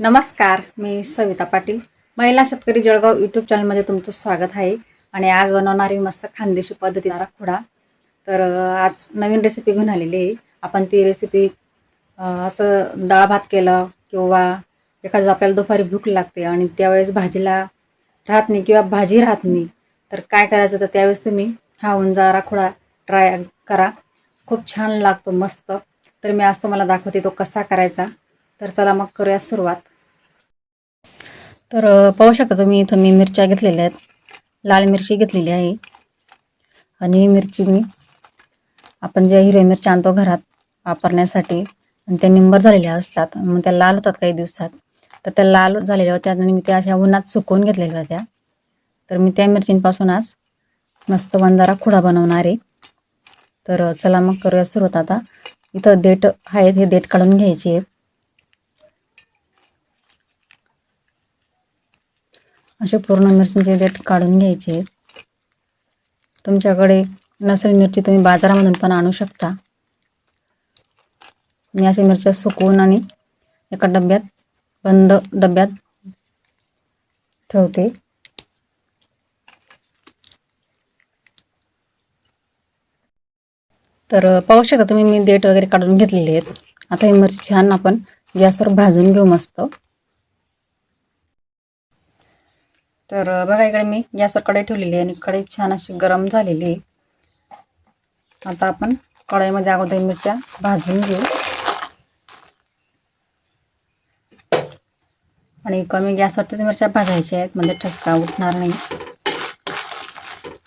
नमस्कार मी सविता पाटील. महिला शेतकरी जळगाव यूट्यूब चॅनलमध्ये तुमचं स्वागत आहे. आणि आज बनवणारी मस्त खानदेशी पद्धतीचा खुडा तर आज नवीन रेसिपी घेऊन आलेली आहे. आपण ती रेसिपी असं डाळ भात केलं किंवा एखादं आपल्याला दुपारी भूक लागते आणि त्यावेळेस भाजीला राहत नाही किंवा भाजी राहत नाही तर काय करायचं? तर त्यावेळेस तुम्ही हा उंजा राखोडा ट्राय करा. खूप छान लागतो मस्त. तर मी आज तुम्हाला दाखवते तो कसा करायचा. तर चला मग करूया सुरुवात. तर पाहू शकता तुम्ही इथं मी मिरच्या घेतलेल्या आहेत. लाल मिरची घेतलेली आहे. आणि ही मिरची मी आपण ज्या हिरव्या मिरच्या आणतो घरात वापरण्यासाठी आणि त्या निंबर झालेल्या असतात. मग त्या लाल होतात काही दिवसात. तर त्या लाल झालेल्या होत्या. आणि मी त्या अशा उन्हात सुकवून घेतलेल्या होत्या. तर मी त्या मिरचींपासून आज मस्त वंदारा खुडा बनवणार आहे. तर चला मग करूया सुरुवात आता. इथं देठ आहेत हे देठ काढून घ्यायचे आहेत. असे पूर्ण मिरचींचे देठ काढून घ्यायचे. आहेत. तुमच्याकडे नसेल मिरची तुम्ही बाजारामधून पण आणू शकता. मी अशा मिरच्या सुकवून आणि एका डब्यात बंद डब्यात ठेवते. तर पाहू शकता तुम्ही मी देठ वगैरे काढून घेतलेले आहेत. आता ही मिरची छान आपण गॅसवर भाजून घेऊ मस्त. तर बघा इकडे मी गॅसवर कढई ठेवलेली आहे आणि कढई छान अशी गरम झालेली आहे. आता आपण कढईमध्ये अगोदर मिरच्या भाजून घेऊ. आणि कमी गॅसवरतीच मिरच्या भाजायच्या आहेत म्हणजे ठसका उठणार नाही.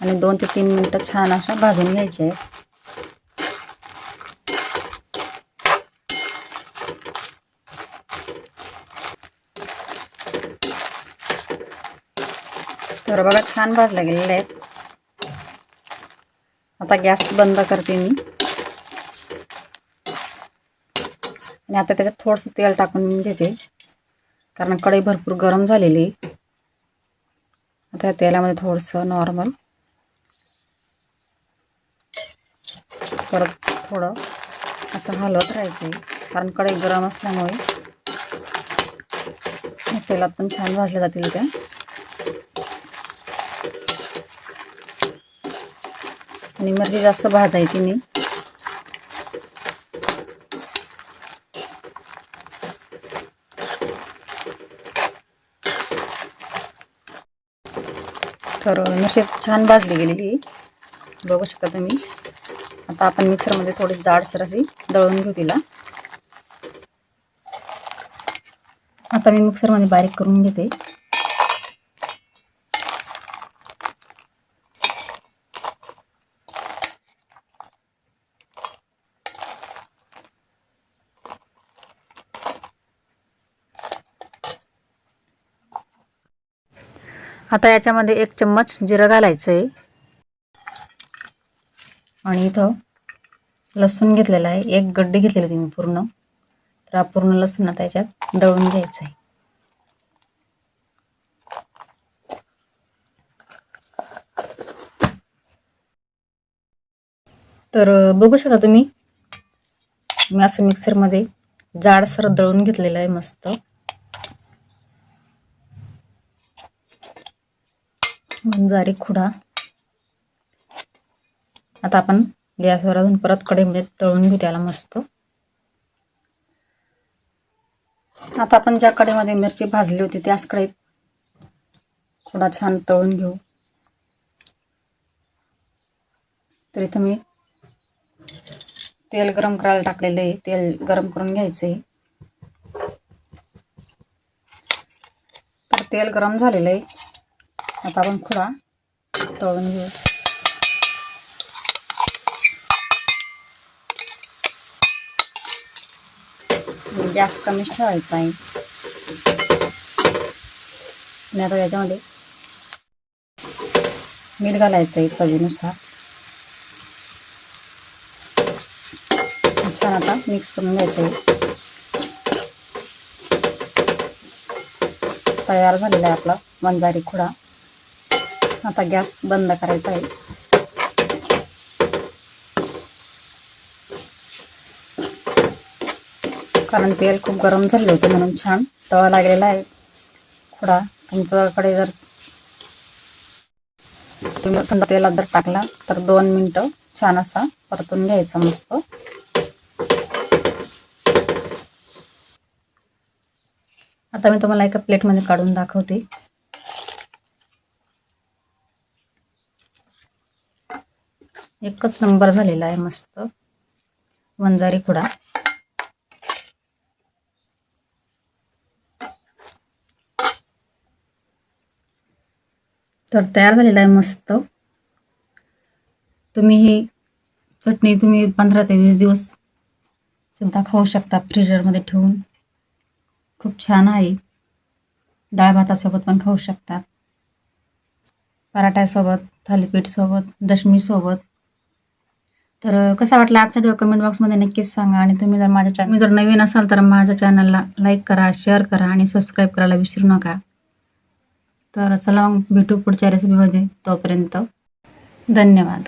आणि दोन ते तीन मिनटं छान अशा भाजून घ्यायच्या आहेत. तर बघा छान भाजल्या गेलेल्या आहेत. आता गॅस बंद करते मी. आणि आता त्याच्यात थोडंसं तेल टाकून घेते. कारण कढई भरपूर गरम झालेली. आहे. आता तेलामध्ये थोडंसं नॉर्मल परत थोडं असं हलवत राहायचं. कारण कढई गरम असल्यामुळे. तेलात पण छान भाजल्या जातील त्या. आणि मिरची जास्त भाजायची नाही. तर मिरची छान भाजली गेलेली बघू शकता तुम्ही. आता आपण मिक्सरमध्ये थोडी जाडसर अशी दळून घेऊ तिला. आता मी मिक्सरमध्ये बारीक करून घेते. आता याच्यामध्ये एक चम्मच जिरं घालायचं आहे आणि इथं लसूण घेतलेला आहे. एक गड्डी घेतलेली होती मी पूर्ण. तर हा पूर्ण लसूण आता याच्यात दळून घ्यायचं आहे तर बघू शकता तुम्ही. मी असं मिक्सरमध्ये जाडसर दळून घेतलेलं आहे मस्त. जारी खुडा. आता आपण गॅसवर अजून परत कढईमध्ये तळून घेऊ त्याला मस्त. आता आपण ज्या कढईमध्ये मिरची भाजली होती त्याच कढईत खुडा छान तळून घेऊ. तर इथं मी तेल गरम करायला टाकलेलं आहे. तेल गरम करून घ्यायचं आहे. तर तेल गरम झालेलं आहे. आता आपण खुडा तळून घेऊ. म्हणजे गॅस कमीच ठेवायचा आहे. आणि आता याच्यामध्ये मीठ घालायचं आहे चवीनुसार. छान आता मिक्स करून घ्यायचं आहे. तयार झालेला आहे आपला वंजारी खुडा आता गॅस बंद करायचा आहे. कारण तेल खूप गरम झाले होते म्हणून छान तवा लागलेला आहे. थोडा तुमच्याकडे जर तुम्ही थंड तेलात जर टाकला तर दोन मिनटं छान असा परतून घ्यायचा मस्त. आता मी तुम्हाला एका प्लेटमध्ये काढून दाखवते. एकच नंबर झालेला आहे मस्त. वंजारी खुडा तर तयार झालेला आहे मस्त. तुम्ही ही चटणी तुम्ही पंधरा ते वीस दिवस सुद्धा खाऊ शकता फ्रीजरमध्ये ठेवून. खूप छान आहे. डाळ भातासोबत पण खाऊ शकतात पराठ्यासोबत थालीपीठसोबत दशमीसोबत तर कसा वाटला आजचा व्हिडिओ कमेंट बॉक्समध्ये नक्कीच सांगा. आणि तुम्ही जर माझ्या चॅनल जर नवीन असाल तर माझ्या चॅनलला लाईक करा शेअर करा आणि सबस्क्राईब करायला विसरू नका. तर चला मग भेटू पुढच्या रेसिपीमध्ये तोपर्यंत. धन्यवाद.